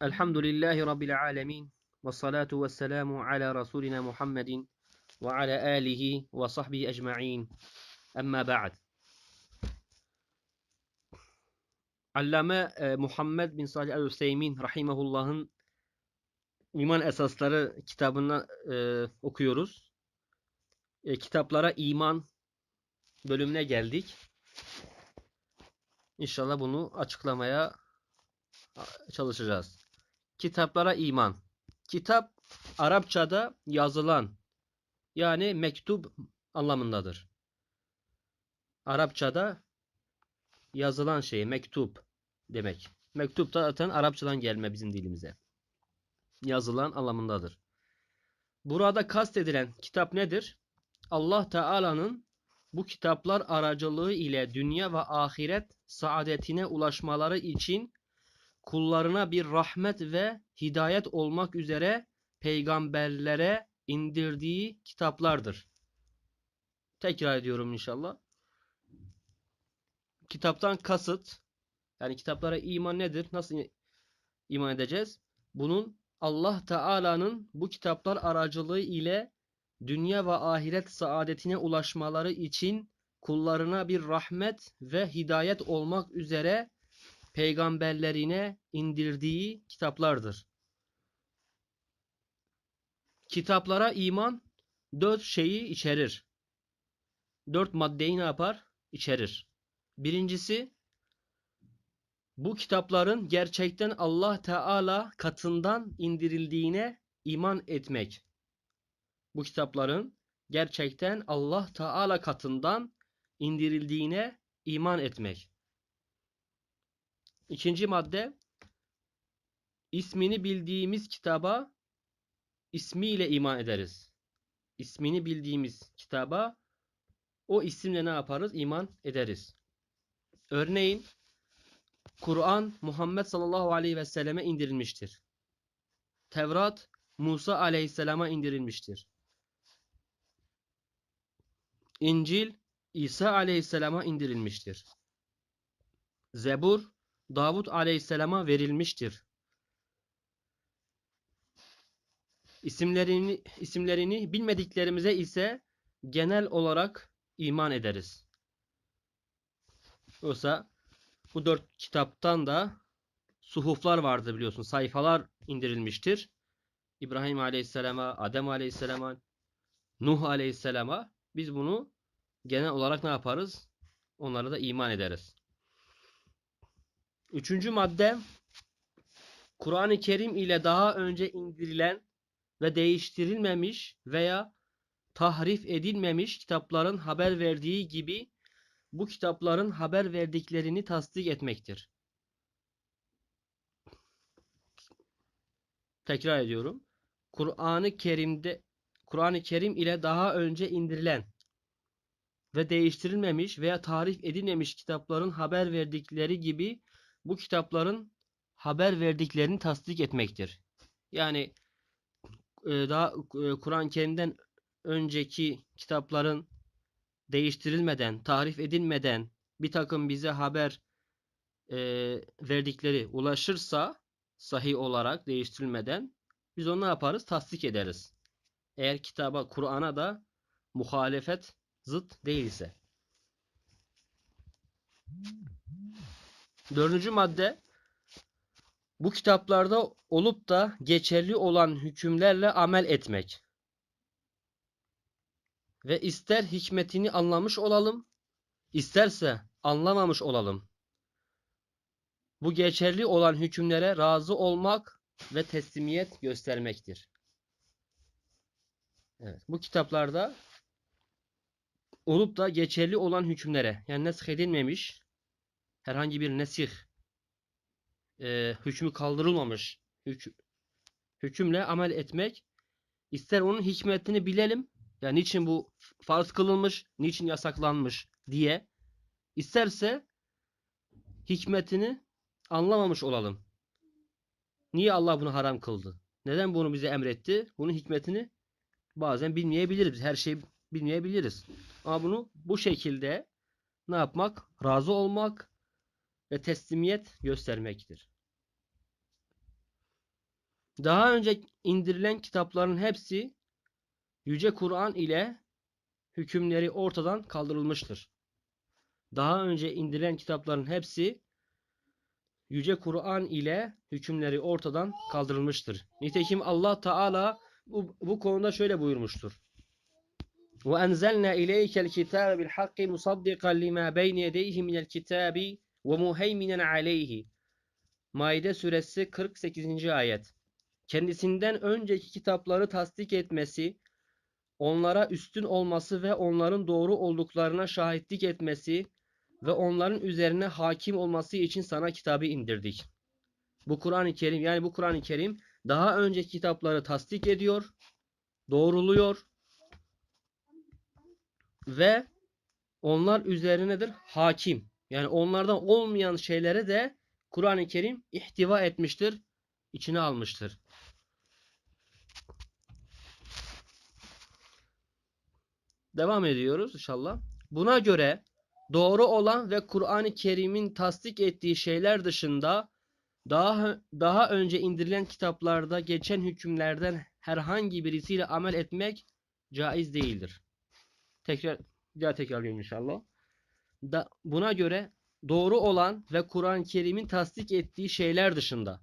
Elhamdülillahi Rabbil alemin. Ve salatu ve selamu ala Resulina Muhammedin ve ala alihi ve sahbihi ecma'in. Amma ba'd. Allame e, Muhammed bin Salih el-Hüseymin rahimehullah'ın İman Esasları kitabını e, okuyoruz. E, kitaplara iman bölümüne geldik. İnşallah bunu açıklamaya çalışacağız. Kitaplara iman. Kitap Arapçada yazılan yani mektup anlamındadır. Arapçada yazılan şey mektup demek. Mektup da zaten Arapçadan gelme bizim dilimize. Yazılan anlamındadır. Burada kastedilen kitap nedir? Allah Teala'nın bu kitaplar aracılığı ile dünya ve ahiret saadetine ulaşmaları için kullarına bir rahmet ve hidayet olmak üzere peygamberlere indirdiği kitaplardır. Tekrar ediyorum inşallah. Kitaptan kasıt yani kitaplara iman nedir? Nasıl iman edeceğiz? Bunun Allah Teala'nın bu kitaplar aracılığı ile dünya ve ahiret saadetine ulaşmaları için kullarına bir rahmet ve hidayet olmak üzere peygamberlerine indirdiği kitaplardır. Kitaplara iman dört şeyi içerir. Dört maddeyi ne yapar? İçerir. Birincisi bu kitapların gerçekten Allah Teala katından indirildiğine iman etmek. Bu kitapların gerçekten Allah Teala katından indirildiğine iman etmek. İkinci madde ismini bildiğimiz kitaba ismiyle iman ederiz. İsmini bildiğimiz kitaba o isimle ne yaparız? İman ederiz. Örneğin Kur'an Muhammed sallallahu aleyhi ve selleme indirilmiştir. Tevrat Musa aleyhisselama indirilmiştir. İncil İsa aleyhisselama indirilmiştir. Zebur Davut aleyhisselama verilmiştir. İsimlerini, isimlerini bilmediklerimize ise genel olarak iman ederiz. Oysa bu dört kitaptan da suhuflar vardı biliyorsun. Sayfalar indirilmiştir. İbrahim Aleyhisselam'a, Adem Aleyhisselam'a, Nuh Aleyhisselam'a biz bunu genel olarak ne yaparız? Onlara da iman ederiz. Üçüncü madde Kur'an-ı Kerim ile daha önce indirilen ve değiştirilmemiş veya tahrif edilmemiş kitapların haber verdiği gibi bu kitapların haber verdiklerini tasdik etmektir. Tekrar ediyorum. Kur'an-ı Kerim'de Kur'an-ı Kerim ile daha önce indirilen ve değiştirilmemiş veya tarif edilmemiş kitapların haber verdikleri gibi bu kitapların haber verdiklerini tasdik etmektir. Yani e, daha e, Kur'an-ı Kerim'den önceki kitapların değiştirilmeden, tarif edilmeden bir takım bize haber e, verdikleri ulaşırsa sahih olarak değiştirilmeden biz onu ne yaparız? Tasdik ederiz. Eğer kitaba, Kur'an'a da muhalefet zıt değilse. Dördüncü madde bu kitaplarda olup da geçerli olan hükümlerle amel etmek. Ve ister hikmetini anlamış olalım, isterse anlamamış olalım. Bu geçerli olan hükümlere razı olmak ve teslimiyet göstermektir. Evet, bu kitaplarda olup da geçerli olan hükümlere yani nesk edilmemiş herhangi bir nesih e, hükmü kaldırılmamış hük, hükümle amel etmek ister onun hikmetini bilelim yani niçin bu farz kılınmış niçin yasaklanmış diye isterse hikmetini anlamamış olalım. Niye Allah bunu haram kıldı? Neden bunu bize emretti? Bunun hikmetini bazen bilmeyebiliriz. Her şeyi bilmeyebiliriz. Ama bunu bu şekilde ne yapmak? Razı olmak ve teslimiyet göstermektir. Daha önce indirilen kitapların hepsi Yüce Kur'an ile hükümleri ortadan kaldırılmıştır. Daha önce indirilen kitapların hepsi Yüce Kur'an ile hükümleri ortadan kaldırılmıştır. Nitekim Allah Teala bu, bu konuda şöyle buyurmuştur. وَاَنْزَلْنَا اِلَيْكَ الْكِتَابَ بِالْحَقِّ مُصَدِّقًا لِمَا بَيْنِ يَدَيْهِ مِنَ الْكِتَابِ ve muheyminen aleyhi. Maide suresi 48. ayet. Kendisinden önceki kitapları tasdik etmesi, onlara üstün olması ve onların doğru olduklarına şahitlik etmesi ve onların üzerine hakim olması için sana kitabı indirdik. Bu Kur'an-ı Kerim yani bu Kur'an-ı Kerim daha önceki kitapları tasdik ediyor, doğruluyor ve onlar üzerinedir hakim. Yani onlardan olmayan şeylere de Kur'an-ı Kerim ihtiva etmiştir, içine almıştır. Devam ediyoruz inşallah. Buna göre doğru olan ve Kur'an-ı Kerim'in tasdik ettiği şeyler dışında daha daha önce indirilen kitaplarda geçen hükümlerden herhangi birisiyle amel etmek caiz değildir. Tekrar bir daha tekrarlıyorum inşallah. Da, buna göre doğru olan ve Kur'an-ı Kerim'in tasdik ettiği şeyler dışında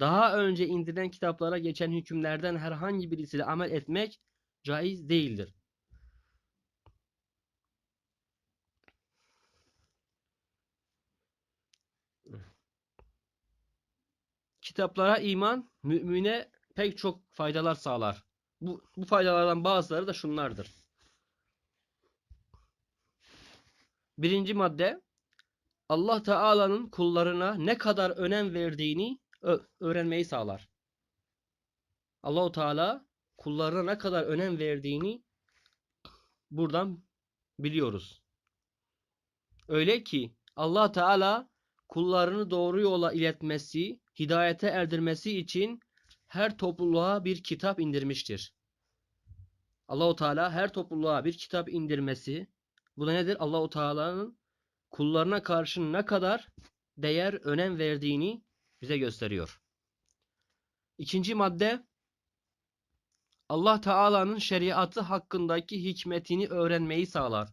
daha önce indirilen kitaplara geçen hükümlerden herhangi birisiyle amel etmek caiz değildir. Kitaplara iman mümine pek çok faydalar sağlar. Bu, bu faydalardan bazıları da şunlardır. Birinci madde Allah Teala'nın kullarına ne kadar önem verdiğini öğrenmeyi sağlar. Allahu Teala kullarına ne kadar önem verdiğini buradan biliyoruz. Öyle ki Allah Teala kullarını doğru yola iletmesi, hidayete erdirmesi için her topluluğa bir kitap indirmiştir. Allahu Teala her topluluğa bir kitap indirmesi bu da nedir? Allahu Teala'nın kullarına karşı ne kadar değer, önem verdiğini bize gösteriyor. İkinci madde Allah Teala'nın şeriatı hakkındaki hikmetini öğrenmeyi sağlar.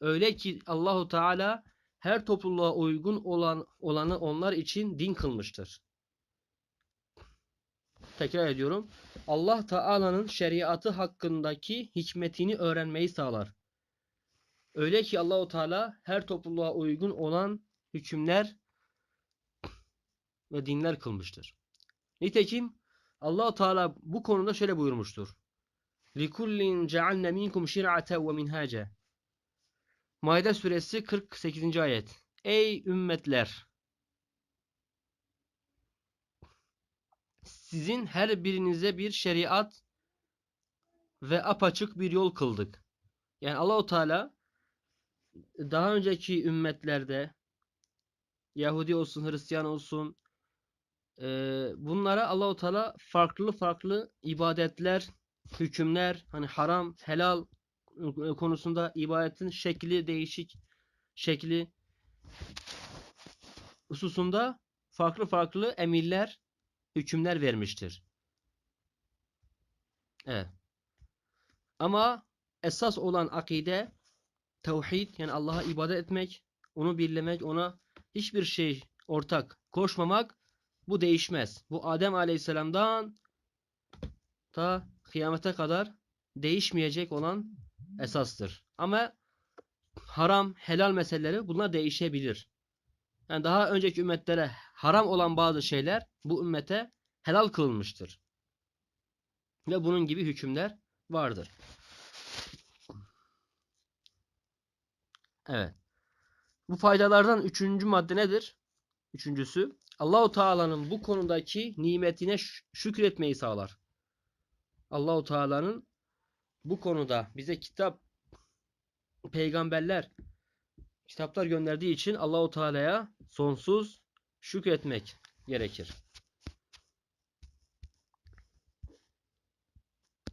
Öyle ki Allahu Teala her topluluğa uygun olan olanı onlar için din kılmıştır. Tekrar ediyorum. Allah Teala'nın şeriatı hakkındaki hikmetini öğrenmeyi sağlar. Öyle ki Allahu Teala her topluluğa uygun olan hükümler ve dinler kılmıştır. Nitekim Allahu Teala bu konuda şöyle buyurmuştur. لِكُلِّنْ جَعَلْنَ مِنْكُمْ شِرْعَةً وَمِنْهَاجًا Maide suresi 48. ayet. Ey ümmetler! Sizin her birinize bir şeriat ve apaçık bir yol kıldık. Yani Allahu Teala daha önceki ümmetlerde Yahudi olsun, Hristiyan olsun e, bunlara Allahu Teala farklı farklı ibadetler, hükümler, hani haram, helal konusunda ibadetin şekli değişik şekli hususunda farklı farklı emirler, hükümler vermiştir. Evet. Ama esas olan akide tevhid yani Allah'a ibadet etmek, onu birlemek, ona hiçbir şey ortak koşmamak bu değişmez. Bu Adem Aleyhisselam'dan ta kıyamete kadar değişmeyecek olan esastır. Ama haram, helal meseleleri bunlar değişebilir. Yani daha önceki ümmetlere haram olan bazı şeyler bu ümmete helal kılınmıştır. Ve bunun gibi hükümler vardır. Evet. Bu faydalardan üçüncü madde nedir? Üçüncüsü Allahu Teala'nın bu konudaki nimetine şükretmeyi sağlar. Allahu Teala'nın bu konuda bize kitap peygamberler kitaplar gönderdiği için Allahu Teala'ya sonsuz şükretmek gerekir.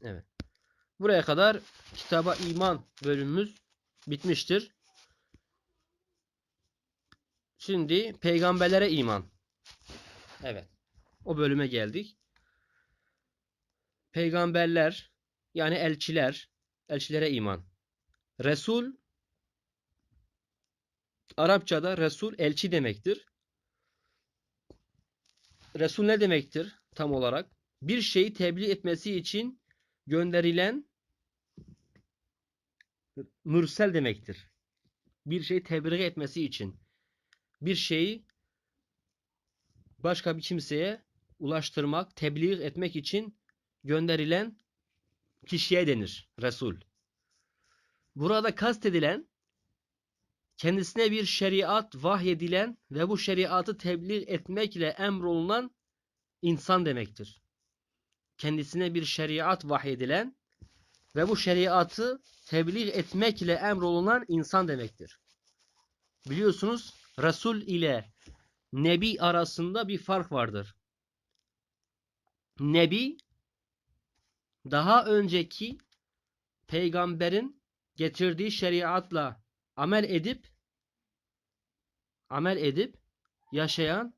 Evet. Buraya kadar kitaba iman bölümümüz bitmiştir. Şimdi peygamberlere iman. Evet. O bölüme geldik. peygamberler yani elçiler, elçilere iman. Resul Arapçada Resul elçi demektir. Resul ne demektir tam olarak? Bir şeyi tebliğ etmesi için gönderilen mürsel demektir. Bir şeyi tebliğ etmesi için bir şeyi başka bir kimseye ulaştırmak, tebliğ etmek için gönderilen kişiye denir Resul. Burada kastedilen kendisine bir şeriat vahyedilen ve bu şeriatı tebliğ etmekle emrolunan insan demektir. Kendisine bir şeriat vahyedilen ve bu şeriatı tebliğ etmekle emrolunan insan demektir. Biliyorsunuz Resul ile Nebi arasında bir fark vardır. Nebi daha önceki peygamberin getirdiği şeriatla amel edip amel edip yaşayan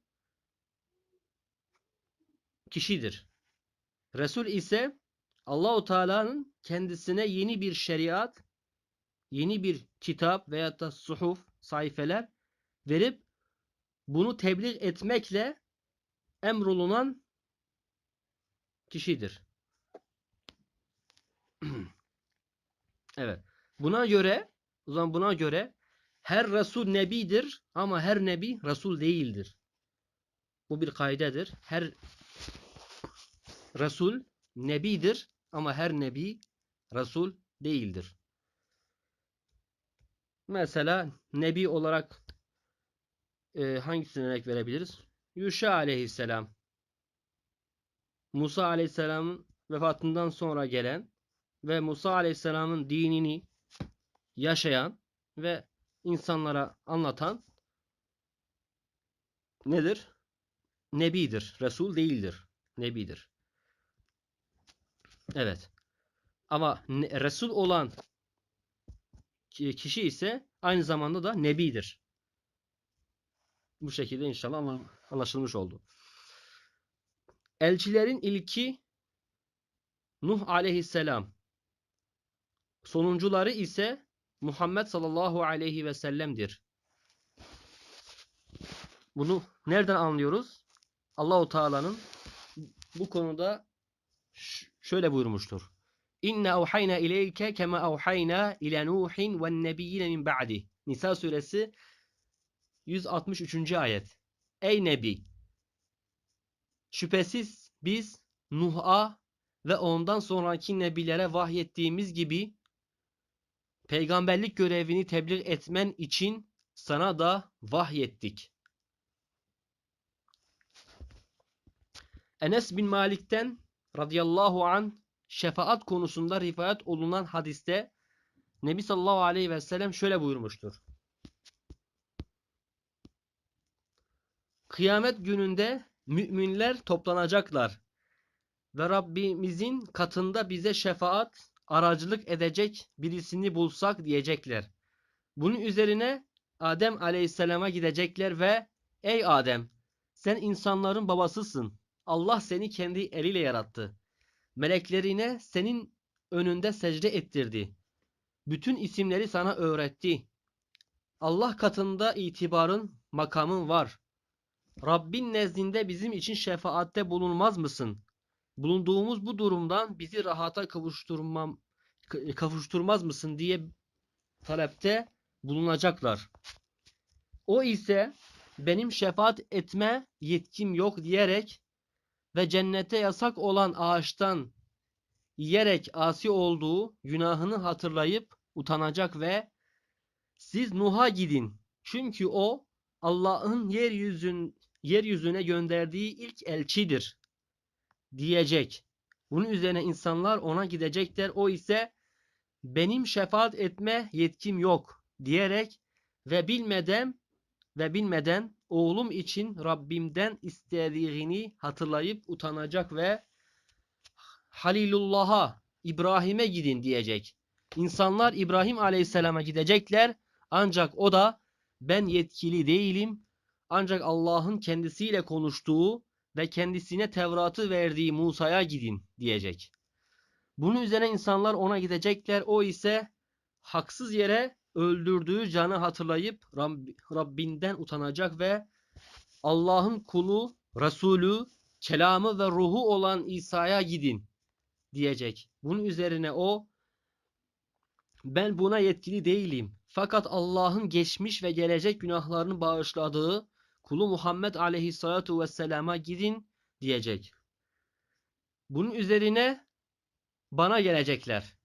kişidir. Resul ise Allahu Teala'nın kendisine yeni bir şeriat, yeni bir kitap veya da suhuf, sayfeler verip bunu tebliğ etmekle emrolunan kişidir. evet. Buna göre o zaman buna göre her Resul Nebidir ama her Nebi Resul değildir. Bu bir kaydedir. Her Resul Nebidir ama her Nebi Resul değildir. Mesela Nebi olarak e, hangisine örnek verebiliriz? Yuşa aleyhisselam. Musa aleyhisselamın vefatından sonra gelen ve Musa aleyhisselamın dinini yaşayan ve insanlara anlatan nedir? Nebidir. Resul değildir. Nebidir. Evet. Ama Resul olan kişi ise aynı zamanda da Nebidir. Bu şekilde inşallah anlaşılmış oldu. Elçilerin ilki Nuh aleyhisselam. Sonuncuları ise Muhammed sallallahu aleyhi ve sellem'dir. Bunu nereden anlıyoruz? Allahu Teala'nın bu konuda şöyle buyurmuştur. İnne evhayna ileyke kema evhayna ile Nuhin ve nebiyyine min ba'di. Nisa suresi 163. ayet. Ey Nebi! Şüphesiz biz Nuh'a ve ondan sonraki nebilere vahyettiğimiz gibi peygamberlik görevini tebliğ etmen için sana da vahyettik. Enes bin Malik'ten radıyallahu an şefaat konusunda rivayet olunan hadiste Nebi sallallahu aleyhi ve sellem şöyle buyurmuştur. Kıyamet gününde müminler toplanacaklar ve Rabbimizin katında bize şefaat aracılık edecek birisini bulsak diyecekler. Bunun üzerine Adem aleyhisselama gidecekler ve ey Adem sen insanların babasısın. Allah seni kendi eliyle yarattı. Meleklerine senin önünde secde ettirdi. Bütün isimleri sana öğretti. Allah katında itibarın, makamın var. Rabbin nezdinde bizim için şefaatte bulunmaz mısın? bulunduğumuz bu durumdan bizi rahata kavuşturmam kavuşturmaz mısın diye talepte bulunacaklar. O ise benim şefaat etme yetkim yok diyerek ve cennete yasak olan ağaçtan yiyerek asi olduğu günahını hatırlayıp utanacak ve siz Nuh'a gidin. Çünkü o Allah'ın yeryüzün yeryüzüne gönderdiği ilk elçidir diyecek. Bunun üzerine insanlar ona gidecekler. O ise benim şefaat etme yetkim yok diyerek ve bilmeden ve bilmeden oğlum için Rabbimden istediğini hatırlayıp utanacak ve Halilullah'a İbrahim'e gidin diyecek. İnsanlar İbrahim Aleyhisselam'a gidecekler ancak o da ben yetkili değilim ancak Allah'ın kendisiyle konuştuğu ve kendisine Tevrat'ı verdiği Musa'ya gidin diyecek. Bunun üzerine insanlar ona gidecekler. O ise haksız yere öldürdüğü canı hatırlayıp Rab- Rabbinden utanacak ve Allah'ın kulu, Resulü, kelamı ve ruhu olan İsa'ya gidin diyecek. Bunun üzerine o ben buna yetkili değilim. Fakat Allah'ın geçmiş ve gelecek günahlarını bağışladığı kulu Muhammed aleyhissalatu vesselama gidin diyecek. Bunun üzerine bana gelecekler.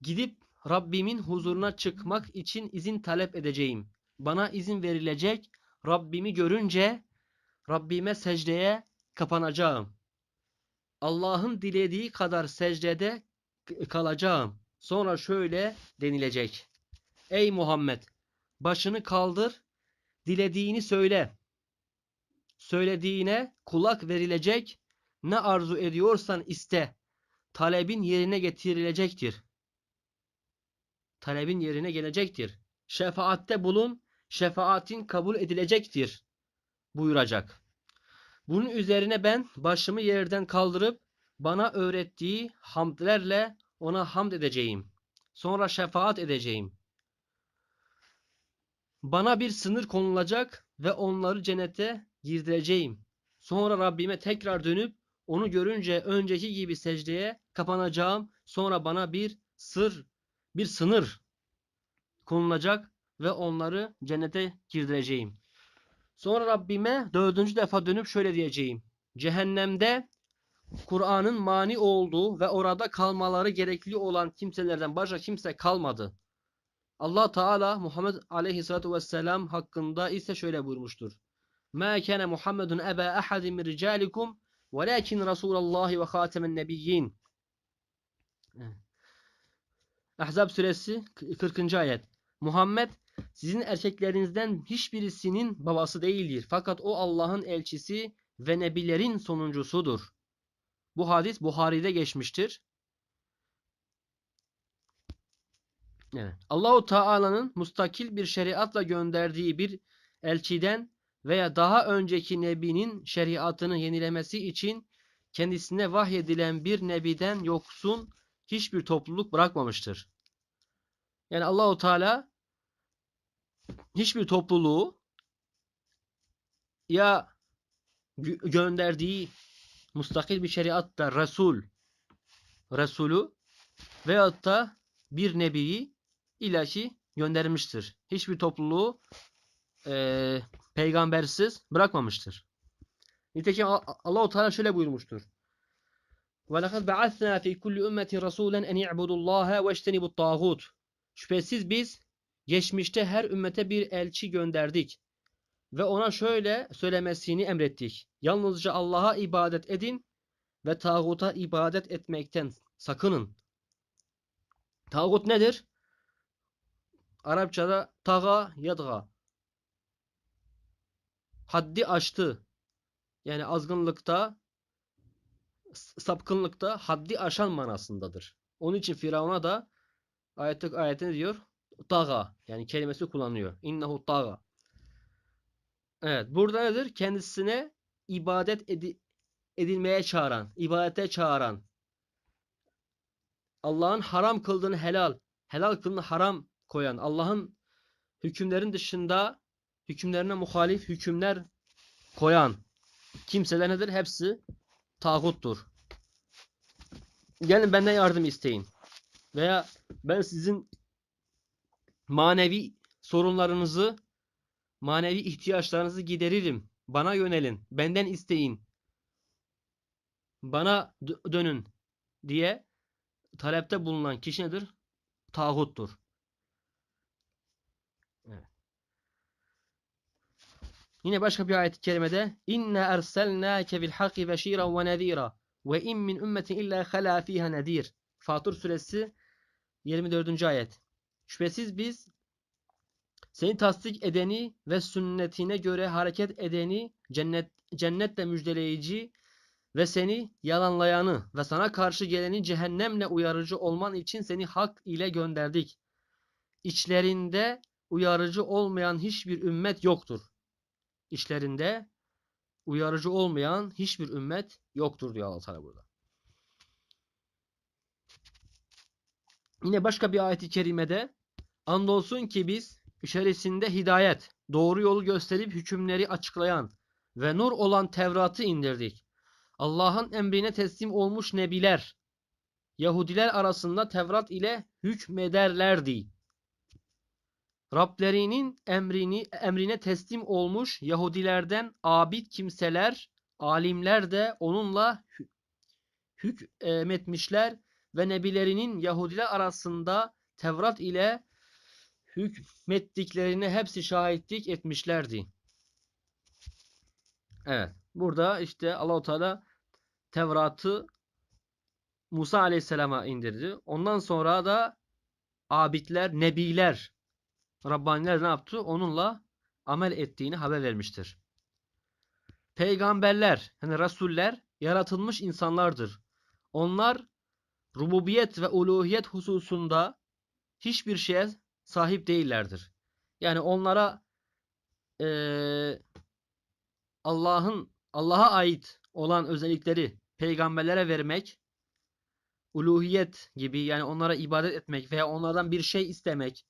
Gidip Rabbimin huzuruna çıkmak için izin talep edeceğim. Bana izin verilecek. Rabbimi görünce Rabbime secdeye kapanacağım. Allah'ın dilediği kadar secdede kalacağım. Sonra şöyle denilecek. Ey Muhammed! Başını kaldır, dilediğini söyle. Söylediğine kulak verilecek, ne arzu ediyorsan iste. Talebin yerine getirilecektir. Talebin yerine gelecektir. Şefaatte bulun, şefaatin kabul edilecektir. Buyuracak. Bunun üzerine ben başımı yerden kaldırıp bana öğrettiği hamdlerle ona hamd edeceğim. Sonra şefaat edeceğim. Bana bir sınır konulacak ve onları cennete girdireceğim. Sonra Rabbime tekrar dönüp onu görünce önceki gibi secdeye kapanacağım. Sonra bana bir sır, bir sınır konulacak ve onları cennete girdireceğim. Sonra Rabbime dördüncü defa dönüp şöyle diyeceğim. Cehennemde Kur'an'ın mani olduğu ve orada kalmaları gerekli olan kimselerden başka kimse kalmadı. Allah Teala Muhammed Aleyhisselatü Vesselam hakkında ise şöyle buyurmuştur. مَا كَانَ مُحَمَّدٌ أَبَا أَحَدٍ مِنْ رِجَالِكُمْ وَلَكِنْ رَسُولَ اللّٰهِ وَخَاتَمَ النَّبِيِّينَ Ahzab suresi 40. ayet. Muhammed sizin erkeklerinizden hiçbirisinin babası değildir. Fakat o Allah'ın elçisi ve nebilerin sonuncusudur. Bu hadis Buhari'de geçmiştir. Evet. Allahu Teala'nın mustakil bir şeriatla gönderdiği bir elçiden veya daha önceki nebinin şeriatını yenilemesi için kendisine vahyedilen bir nebiden yoksun hiçbir topluluk bırakmamıştır. Yani Allahu Teala hiçbir topluluğu ya gö- gönderdiği mustakil bir şeriatta Resul Resulü veyahut da bir nebiyi ilahi göndermiştir. Hiçbir topluluğu eee, peygambersiz bırakmamıştır. Nitekim A- Allahu Teala şöyle buyurmuştur. وَلَقَدْ بَعَثْنَا فِي كُلِّ أُمَّةٍ رَسُولًا اَنْ يَعْبُدُوا اللّٰهَ وَاجْتَنِبُوا الطَّاغُوتِ Şüphesiz biz geçmişte her ümmete bir elçi gönderdik ve ona şöyle söylemesini emrettik. Yalnızca Allah'a ibadet edin ve tağuta ibadet etmekten sakının. Tağut nedir? Arapçada taga yadga. Haddi aştı. Yani azgınlıkta, sapkınlıkta haddi aşan manasındadır. Onun için Firavun'a da ayette ne diyor? Taga. Yani kelimesi kullanıyor. İnnehu taga. Evet. Burada nedir? Kendisine ibadet edi- edilmeye çağıran, ibadete çağıran, Allah'ın haram kıldığını helal, helal kıldığını haram koyan, Allah'ın hükümlerin dışında hükümlerine muhalif hükümler koyan kimseler nedir? Hepsi tağuttur. Gelin benden yardım isteyin. Veya ben sizin manevi sorunlarınızı, manevi ihtiyaçlarınızı gideririm. Bana yönelin. Benden isteyin. Bana dö- dönün diye talepte bulunan kişi nedir? Tağuttur. Yine başka bir ayet-i kerimede İnne erselnâke bil hakki beşîran ve nezîra ve in min ümmetin illa halâ fîhâ nedîr. Fatır suresi 24. ayet. Şüphesiz biz seni tasdik edeni ve sünnetine göre hareket edeni cennet cennetle müjdeleyici ve seni yalanlayanı ve sana karşı geleni cehennemle uyarıcı olman için seni hak ile gönderdik. İçlerinde uyarıcı olmayan hiçbir ümmet yoktur işlerinde uyarıcı olmayan hiçbir ümmet yoktur diyor Allah Teala burada. Yine başka bir ayet-i kerimede andolsun ki biz içerisinde hidayet, doğru yolu gösterip hükümleri açıklayan ve nur olan Tevrat'ı indirdik. Allah'ın emrine teslim olmuş nebiler Yahudiler arasında Tevrat ile hükmederlerdi. Rablerinin emrini emrine teslim olmuş Yahudilerden abid kimseler, alimler de onunla hü- hükmetmişler ve nebilerinin Yahudiler arasında Tevrat ile hükmettiklerini hepsi şahitlik etmişlerdi. Evet. Burada işte Allahu Teala Tevrat'ı Musa Aleyhisselam'a indirdi. Ondan sonra da abidler, nebiler, Rabbaniler ne yaptı? Onunla amel ettiğini haber vermiştir. Peygamberler, yani Resuller yaratılmış insanlardır. Onlar rububiyet ve uluhiyet hususunda hiçbir şeye sahip değillerdir. Yani onlara eee, Allah'ın Allah'a ait olan özellikleri peygamberlere vermek, uluhiyet gibi yani onlara ibadet etmek veya onlardan bir şey istemek,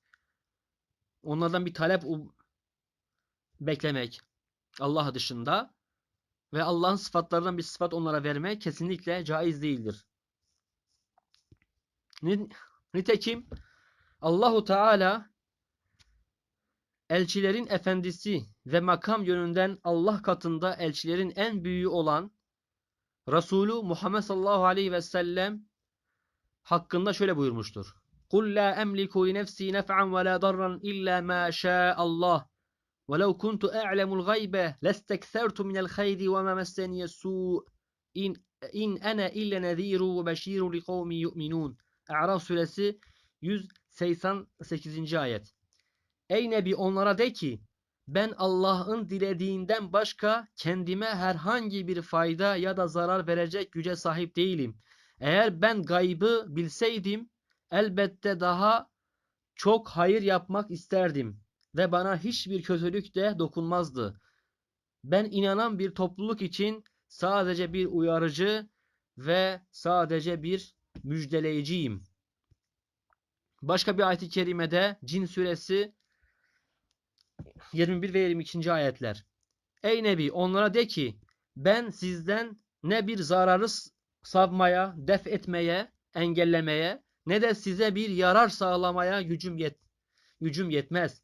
onlardan bir talep beklemek Allah dışında ve Allah'ın sıfatlarından bir sıfat onlara vermek kesinlikle caiz değildir. Ni- Nitekim Allahu Teala elçilerin efendisi ve makam yönünden Allah katında elçilerin en büyüğü olan Resulü Muhammed sallallahu aleyhi ve sellem hakkında şöyle buyurmuştur. قُلْ لَا أَمْلِكُ لِنَفْسِي نَفْعًا وَلَا ضَرًّا إِلَّا مَا شَاءَ اللّٰهِ وَلَوْ كُنْتُ أَعْلَمُ الْغَيْبَ لَاسْتَكْثَرْتُ مِنَ الْخَيْرِ وَمَا مَسَّنِيَ السُّوءُ إِنْ, إِنْ أَنَا إِلَّا نَذ۪يرٌ وَبَش۪يرٌ لِقَوْمٍ يُؤْمِنُونَ A'raf suresi 188. ayet. Ey Nebi onlara de ki ben Allah'ın dilediğinden başka kendime herhangi bir fayda ya da zarar verecek güce sahip değilim. Eğer ben gaybı bilseydim elbette daha çok hayır yapmak isterdim ve bana hiçbir kötülük de dokunmazdı. Ben inanan bir topluluk için sadece bir uyarıcı ve sadece bir müjdeleyiciyim. Başka bir ayet-i kerimede Cin suresi 21 ve 22. ayetler. Ey Nebi onlara de ki ben sizden ne bir zararı savmaya, def etmeye, engellemeye ne de size bir yarar sağlamaya gücüm yet gücüm yetmez.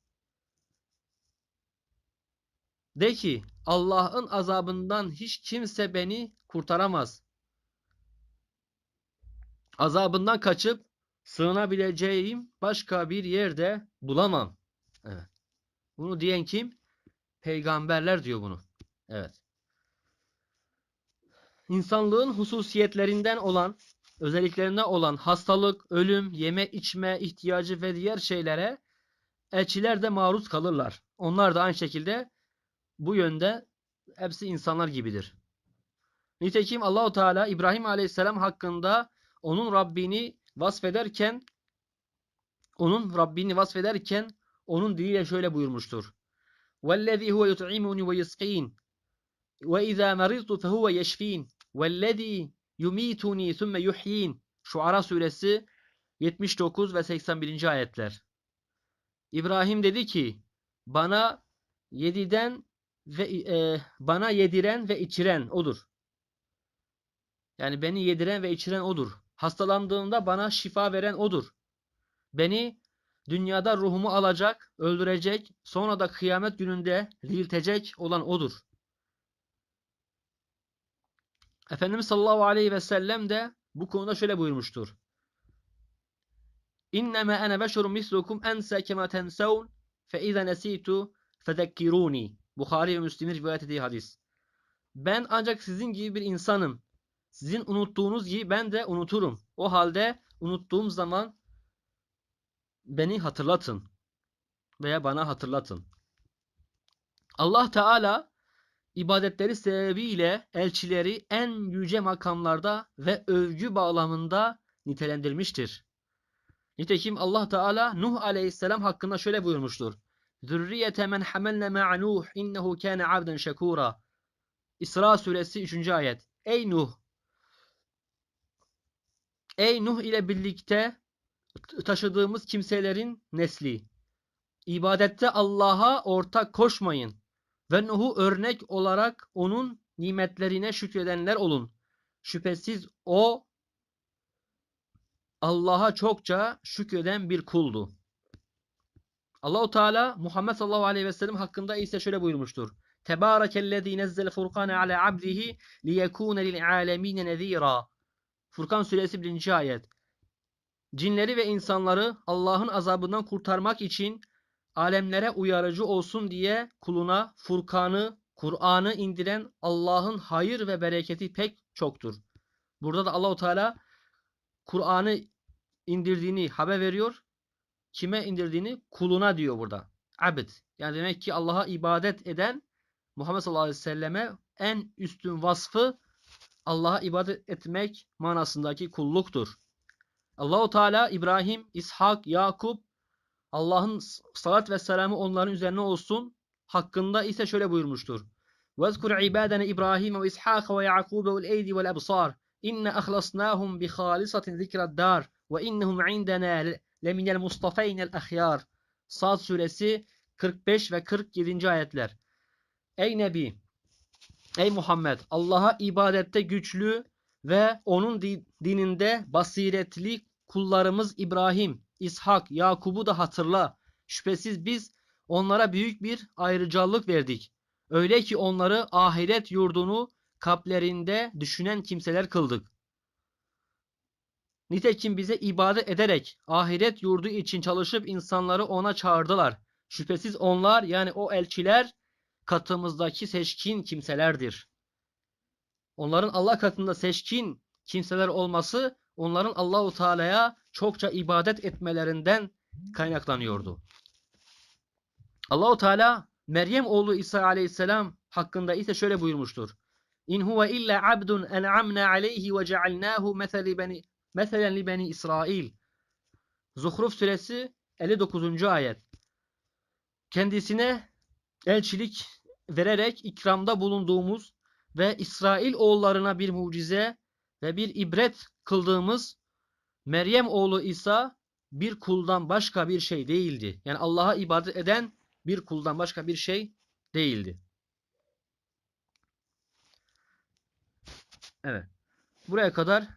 De ki Allah'ın azabından hiç kimse beni kurtaramaz. Azabından kaçıp sığınabileceğim başka bir yerde bulamam. Evet. Bunu diyen kim? Peygamberler diyor bunu. Evet. İnsanlığın hususiyetlerinden olan, özelliklerinden olan hastalık, ölüm, yeme içme ihtiyacı ve diğer şeylere elçiler de maruz kalırlar. Onlar da aynı şekilde bu yönde hepsi insanlar gibidir. Nitekim Allahu Teala İbrahim Aleyhisselam hakkında onun Rabbini vasfederken onun Rabbini vasfederken onun diliyle şöyle buyurmuştur. وَالَّذ۪ي هُوَ يُطْعِمُنِ وَيُسْقِينَ وَاِذَا مَرِضْتُ فَهُوَ يَشْف۪ينَ وَالَّذ۪ي yumituni sümme yuhyin Şuara suresi 79 ve 81. ayetler. İbrahim dedi ki bana yediden ve e, bana yediren ve içiren odur. Yani beni yediren ve içiren odur. Hastalandığımda bana şifa veren odur. Beni dünyada ruhumu alacak, öldürecek, sonra da kıyamet gününde diriltecek olan odur. Efendimiz sallallahu aleyhi ve sellem de bu konuda şöyle buyurmuştur. İnnemâ ene beşerun mislukum ense kema tensevn fe izâ nesîtu fezekkirûni. Bukhari ve Müslim'in rivayet ettiği hadis. Ben ancak sizin gibi bir insanım. Sizin unuttuğunuz gibi ben de unuturum. O halde unuttuğum zaman beni hatırlatın veya bana hatırlatın. Allah Teala ibadetleri sebebiyle elçileri en yüce makamlarda ve övgü bağlamında nitelendirmiştir. Nitekim Allah Teala Nuh Aleyhisselam hakkında şöyle buyurmuştur. Zürriyete men hamelne ma'a Nuh innehu kâne abden şekûra. İsra suresi 3. ayet. Ey Nuh! Ey Nuh ile birlikte taşıdığımız kimselerin nesli. İbadette Allah'a ortak koşmayın ve Nuh'u örnek olarak onun nimetlerine şükredenler olun. Şüphesiz o Allah'a çokça şükreden bir kuldu. Allahu Teala Muhammed sallallahu aleyhi ve sellem hakkında ise şöyle buyurmuştur. Tebârekellezî nezzel furkâne alâ abdihi liyekûne lil âlemîne nezîrâ. Furkan suresi 1. ayet. Cinleri ve insanları Allah'ın azabından kurtarmak için alemlere uyarıcı olsun diye kuluna Furkan'ı, Kur'an'ı indiren Allah'ın hayır ve bereketi pek çoktur. Burada da Allahu Teala Kur'an'ı indirdiğini haber veriyor. Kime indirdiğini? Kuluna diyor burada. Abd. Yani demek ki Allah'a ibadet eden Muhammed sallallahu aleyhi ve selleme en üstün vasfı Allah'a ibadet etmek manasındaki kulluktur. Allahu Teala İbrahim, İshak, Yakup Allah'ın salat ve selamı onların üzerine olsun. Hakkında ise şöyle buyurmuştur. وَذْكُرْ عِبَادَنَا إِبْرَاهِيمَ وَإِسْحَاقَ وَيَعْقُوبَ وَالْاَيْدِ وَالْأَبْصَارِ إِنَّ أَخْلَصْنَاهُمْ بِخَالِصَةٍ ذِكْرَ الدَّارِ وَإِنَّهُمْ عِنْدَنَا لَمِنَ الْمُصْطَفَيْنَ الْأَخْيَارِ Sad suresi 45 ve 47. ayetler. Ey Nebi, ey Muhammed, Allah'a ibadette güçlü ve onun di- dininde basiretli kullarımız İbrahim, İshak, Yakub'u da hatırla. Şüphesiz biz onlara büyük bir ayrıcalık verdik. Öyle ki onları ahiret yurdunu kalplerinde düşünen kimseler kıldık. Nitekim bize ibadet ederek ahiret yurdu için çalışıp insanları ona çağırdılar. Şüphesiz onlar yani o elçiler katımızdaki seçkin kimselerdir. Onların Allah katında seçkin kimseler olması onların Allahu Teala'ya çokça ibadet etmelerinden kaynaklanıyordu. Allahu Teala Meryem oğlu İsa Aleyhisselam hakkında ise şöyle buyurmuştur. İn huve illa abdun en'amna aleyhi ve cealnahu meselen li beni İsrail. Zuhruf suresi 59. ayet. Kendisine elçilik vererek ikramda bulunduğumuz ve İsrail oğullarına bir mucize ve bir ibret kıldığımız Meryem oğlu İsa bir kuldan başka bir şey değildi. Yani Allah'a ibadet eden bir kuldan başka bir şey değildi. Evet. Buraya kadar